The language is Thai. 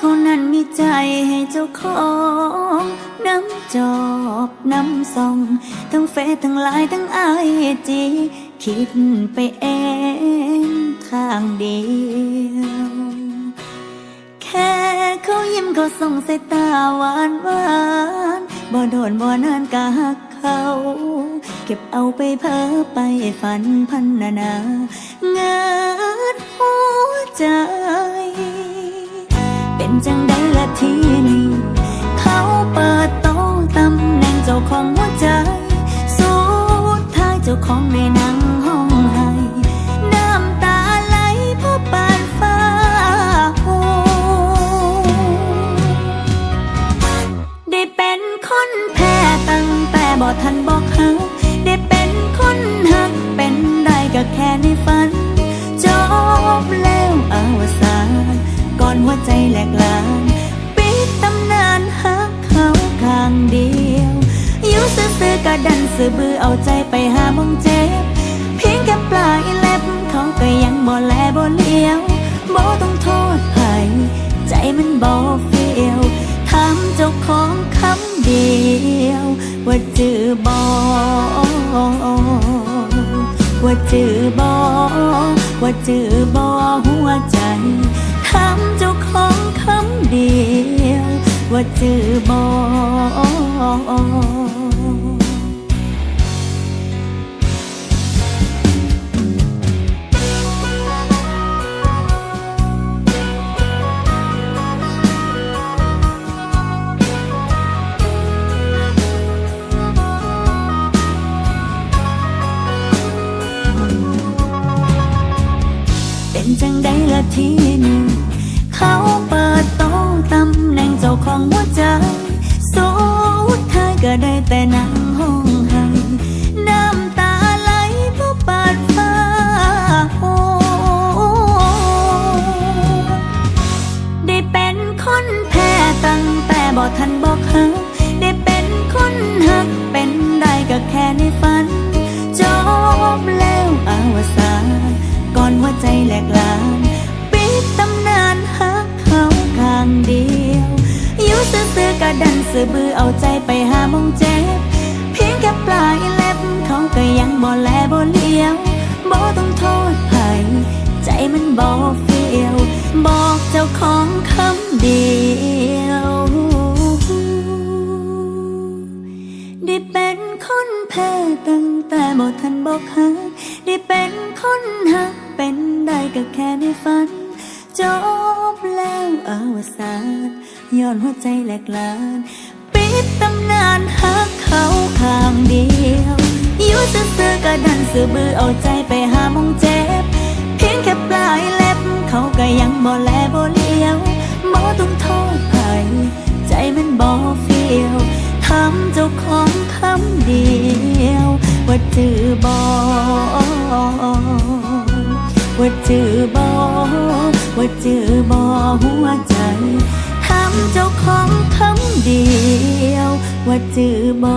เขานั้นมีใจให้เจ้าของน้ำจอบน้ำซอง ทั้งเฟซทั้งไลน์ทั้งไอจีคิดไปเองข้างเดียวแค่เขายิ้มเขาส่งสายตาหวานหวานบ่โดนบ่นานกะหักเขาเก็บเอาไปเพ้อไปฝันพันนานาเงิดหัวใจ จังได้ละทีนี้เขาเปิดโต๊ะตำแหน่งเจ้าของหัวใจ สุดท้ายเจ้าของในนั่งห้องให้น้ำตาไหลเพราะปานฟ้าหูได้เป็นคนแพ้ตั้งแต่บ่ทันบอกหักได้เป็นคนหักเป็นได้ก็แค่ในฝัน กลาน ปิดตำนานหักเขาข้างเดียวอยู่ซื่อๆกะดันซื่อบือเอาใจไปหามองเจ็บ เพียงแค่ปลายเล็บเขาก็ยังบ่แลบ่เลี้ยวบ่ต้องโทษใครใจมันบ่เฟี้ยวถามเจ้าของคำเดียว ว่าจือบ่ว่าจือบ่ว่าจือบ่หัวใจ ถามเจ้าของคำเดียว ว่าจือบ่เป็นจังได้ละทีหนึ่ง เขาเปิดโต๊ะตำแหน่งเจ้าของหัวใจสุดท้ายก็ได้แต่นั่งห้องให้น้ำตาไหลเพราะปาดฟ้าโหได้เป็นคนแพ้ตั้งแต่บอกทันบอกหักได้เป็นคนหักเป็นได้ก็แค่ในฝัน จบแล้วอาวสานก่อนหัวใจแหลกลาน ซื่อบือเอาใจไปหามองเจ็บ เพียงแค่ปลายเล็บเขาก็ยังบ่แลบ่เลี้ยวบ่ต้องโทษใครใจมันบ่เฟียวบอกเจ้าของคำเดียว ได้เป็นคนแพ้ตั้งแต่บ่ทันบอกหักได้เป็นคนหักเป็นได้ก็แค่ในฝัน จบแล้วอวสาน ย้อนหัวใจแหลกลานปิดตำนานหักเขาข้างเดียวอยู่ซื่อๆกะดันซื่อบือเอาใจไปหามองเจ็บ เพียงแค่ปลายเล็บ เขาก็ยังบ่แลบ่เลี้ยวบ่ต้องโทษใครใจมันบ่เฟียวถามเจ้าของคำเดียว ว่าจือบ่ว่าจือบ่ว่าจือบ่หัวใจ เดียวว่าจือบ่